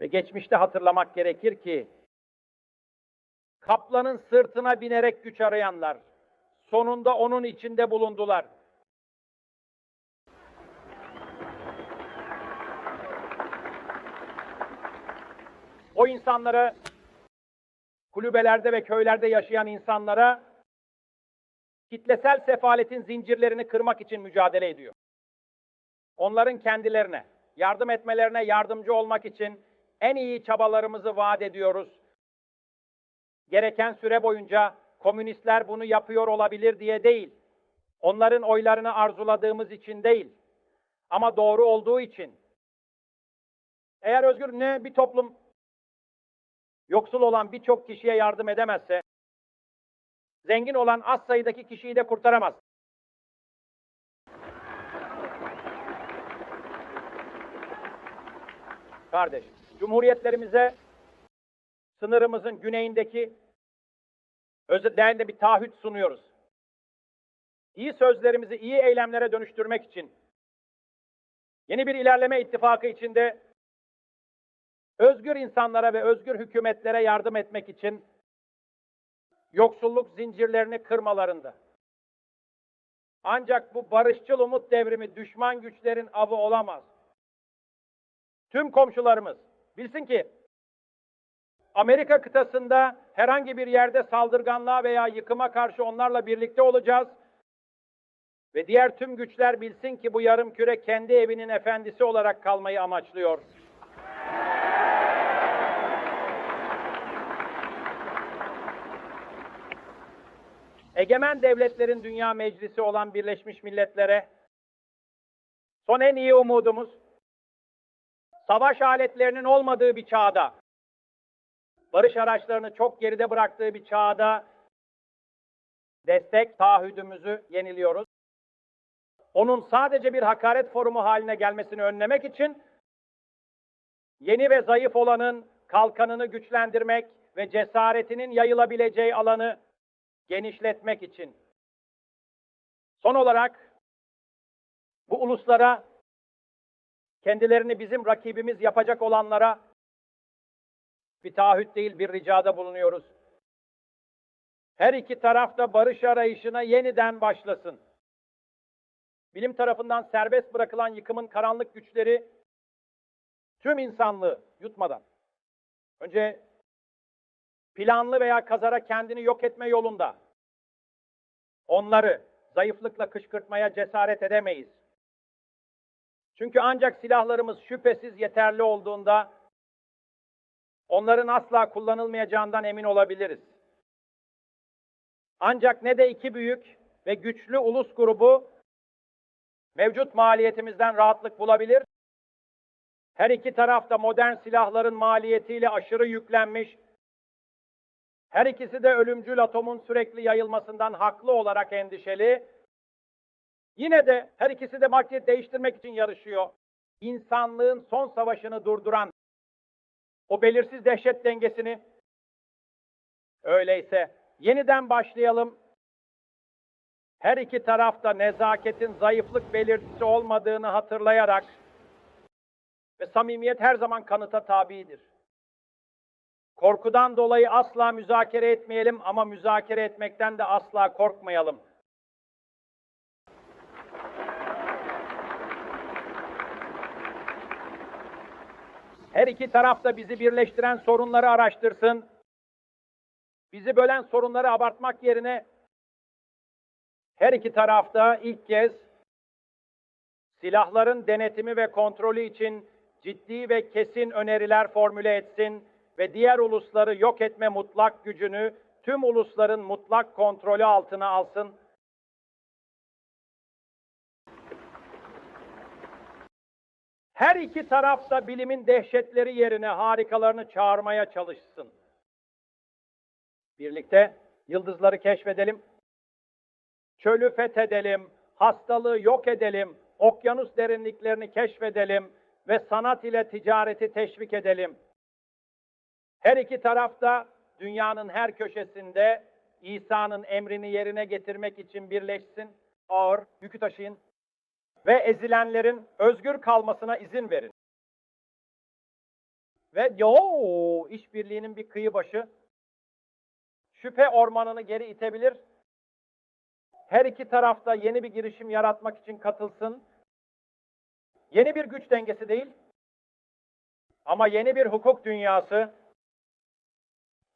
Ve geçmişte hatırlamak gerekir ki kaplanın sırtına binerek güç arayanlar sonunda onun içinde bulundular. O insanlara kulübelerde ve köylerde yaşayan insanlara kitlesel sefaletin zincirlerini kırmak için mücadele ediyor. Onların kendilerine, yardım etmelerine yardımcı olmak için en iyi çabalarımızı vaat ediyoruz. Gereken süre boyunca komünistler bunu yapıyor olabilir diye değil. Onların oylarını arzuladığımız için değil. Ama doğru olduğu için. Eğer özgür ne bir toplum yoksul olan birçok kişiye yardım edemezse, zengin olan az sayıdaki kişiyi de kurtaramaz. Kardeş, cumhuriyetlerimize sınırımızın güneyindeki özellikle bir taahhüt sunuyoruz. İyi sözlerimizi iyi eylemlere dönüştürmek için yeni bir ilerleme ittifakı içinde özgür insanlara ve özgür hükümetlere yardım etmek için yoksulluk zincirlerini kırmalarında. Ancak bu barışçıl umut devrimi düşman güçlerin avı olamaz. Tüm komşularımız bilsin ki Amerika kıtasında herhangi bir yerde saldırganlığa veya yıkıma karşı onlarla birlikte olacağız. Ve diğer tüm güçler bilsin ki bu yarım küre kendi evinin efendisi olarak kalmayı amaçlıyor. Egemen devletlerin dünya meclisi olan Birleşmiş Milletler'e son en iyi umudumuz savaş aletlerinin olmadığı bir çağda barış araçlarını çok geride bıraktığı bir çağda destek taahhüdümüzü yeniliyoruz. Onun sadece bir hakaret forumu haline gelmesini önlemek için yeni ve zayıf olanın kalkanını güçlendirmek ve cesaretinin yayılabileceği alanı genişletmek için. Son olarak bu uluslara kendilerini bizim rakibimiz yapacak olanlara bir taahhüt değil bir ricada bulunuyoruz. Her iki taraf da barış arayışına yeniden başlasın. Bilim tarafından serbest bırakılan yıkımın karanlık güçleri tüm insanlığı yutmadan önce planlı veya kazara kendini yok etme yolunda onları zayıflıkla kışkırtmaya cesaret edemeyiz. Çünkü ancak silahlarımız şüphesiz yeterli olduğunda onların asla kullanılmayacağından emin olabiliriz. Ancak ne de iki büyük ve güçlü ulus grubu mevcut maliyetimizden rahatlık bulabilir. Her iki taraf da modern silahların maliyetiyle aşırı yüklenmiş. Her ikisi de ölümcül atomun sürekli yayılmasından haklı olarak endişeli. Yine de her ikisi de market değiştirmek için yarışıyor. İnsanlığın son savaşını durduran o belirsiz dehşet dengesini öyleyse yeniden başlayalım. Her iki tarafta nezaketin zayıflık belirtisi olmadığını hatırlayarak ve samimiyet her zaman kanıta tabidir. Korkudan dolayı asla müzakere etmeyelim ama müzakere etmekten de asla korkmayalım. Her iki taraf da bizi birleştiren sorunları araştırsın. Bizi bölen sorunları abartmak yerine her iki tarafta ilk kez silahların denetimi ve kontrolü için ciddi ve kesin öneriler formüle etsin ve diğer ulusları yok etme mutlak gücünü tüm ulusların mutlak kontrolü altına alsın. Her iki tarafta bilimin dehşetleri yerine harikalarını çağırmaya çalışsın. Birlikte yıldızları keşfedelim, çölü fethedelim, hastalığı yok edelim, okyanus derinliklerini keşfedelim ve sanat ile ticareti teşvik edelim. Her iki tarafta dünyanın her köşesinde İsa'nın emrini yerine getirmek için birleşsin, ağır yükü taşıyın ve ezilenlerin özgür kalmasına izin verin. ve yo işbirliğinin bir kıyı başı şüphe ormanını geri itebilir. Her iki tarafta yeni bir girişim yaratmak için katılsın. Yeni bir güç dengesi değil ama yeni bir hukuk dünyası,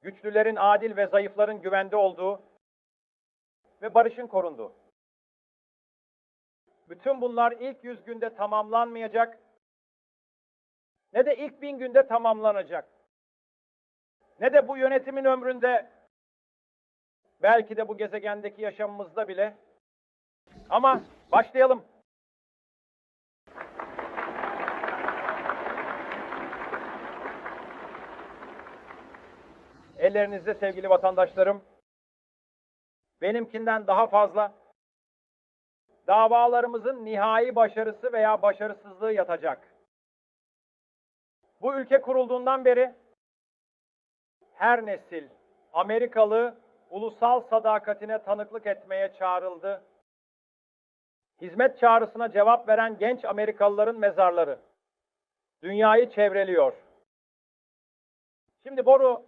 güçlülerin adil ve zayıfların güvende olduğu ve barışın korunduğu. Bütün bunlar ilk yüz günde tamamlanmayacak ne de ilk bin günde tamamlanacak. Ne de bu yönetimin ömründe belki de bu gezegendeki yaşamımızda bile. Ama başlayalım. Ellerinizde sevgili vatandaşlarım. Benimkinden daha fazla davalarımızın nihai başarısı veya başarısızlığı yatacak. Bu ülke kurulduğundan beri her nesil Amerikalı ulusal sadakatine tanıklık etmeye çağrıldı. Hizmet çağrısına cevap veren genç Amerikalıların mezarları dünyayı çevreliyor. Şimdi Boru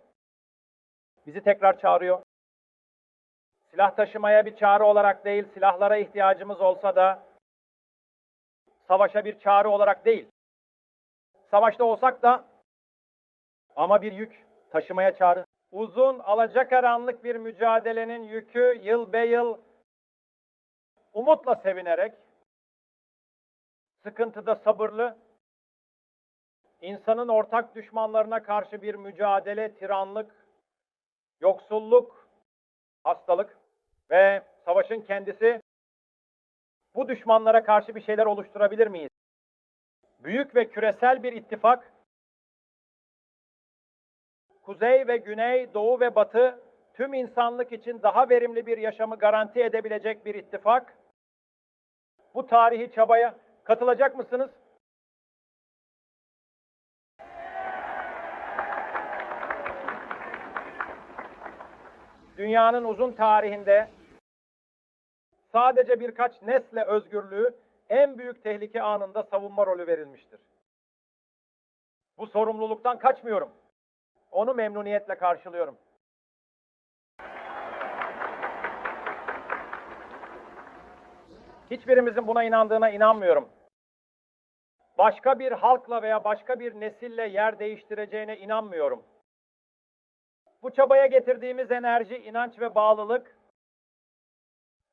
bizi tekrar çağırıyor. Silah taşımaya bir çağrı olarak değil, silahlara ihtiyacımız olsa da savaşa bir çağrı olarak değil. Savaşta olsak da ama bir yük taşımaya çağrı. Uzun, alacakaranlık bir mücadelenin yükü yıl be yıl umutla sevinerek, sıkıntıda sabırlı, insanın ortak düşmanlarına karşı bir mücadele, tiranlık, yoksulluk, hastalık ve savaşın kendisi bu düşmanlara karşı bir şeyler oluşturabilir miyiz? Büyük ve küresel bir ittifak, kuzey ve güney, doğu ve batı tüm insanlık için daha verimli bir yaşamı garanti edebilecek bir ittifak. Bu tarihi çabaya katılacak mısınız? Dünyanın uzun tarihinde sadece birkaç nesle özgürlüğü en büyük tehlike anında savunma rolü verilmiştir. Bu sorumluluktan kaçmıyorum. Onu memnuniyetle karşılıyorum. Hiçbirimizin buna inandığına inanmıyorum. Başka bir halkla veya başka bir nesille yer değiştireceğine inanmıyorum. Bu çabaya getirdiğimiz enerji, inanç ve bağlılık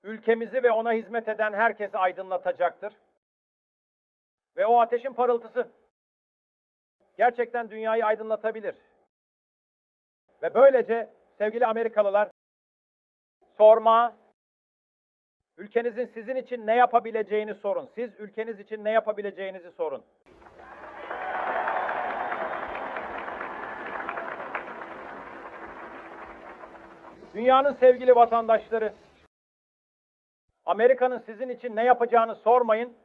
ülkemizi ve ona hizmet eden herkesi aydınlatacaktır. Ve o ateşin parıltısı gerçekten dünyayı aydınlatabilir. Ve böylece sevgili Amerikalılar sorma, ülkenizin sizin için ne yapabileceğini sorun. Siz ülkeniz için ne yapabileceğinizi sorun. Dünyanın sevgili vatandaşları, Amerika'nın sizin için ne yapacağını sormayın.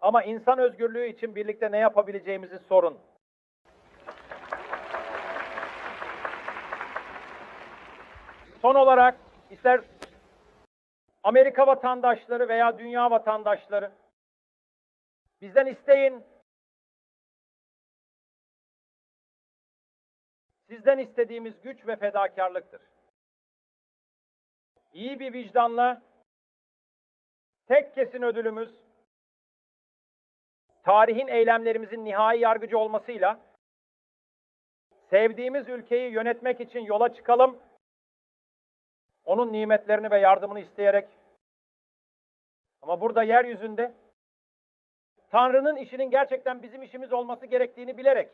Ama insan özgürlüğü için birlikte ne yapabileceğimizi sorun. Son olarak ister Amerika vatandaşları veya dünya vatandaşları bizden isteyin. Sizden istediğimiz güç ve fedakarlıktır. İyi bir vicdanla tek kesin ödülümüz tarihin eylemlerimizin nihai yargıcı olmasıyla sevdiğimiz ülkeyi yönetmek için yola çıkalım. Onun nimetlerini ve yardımını isteyerek ama burada yeryüzünde Tanrı'nın işinin gerçekten bizim işimiz olması gerektiğini bilerek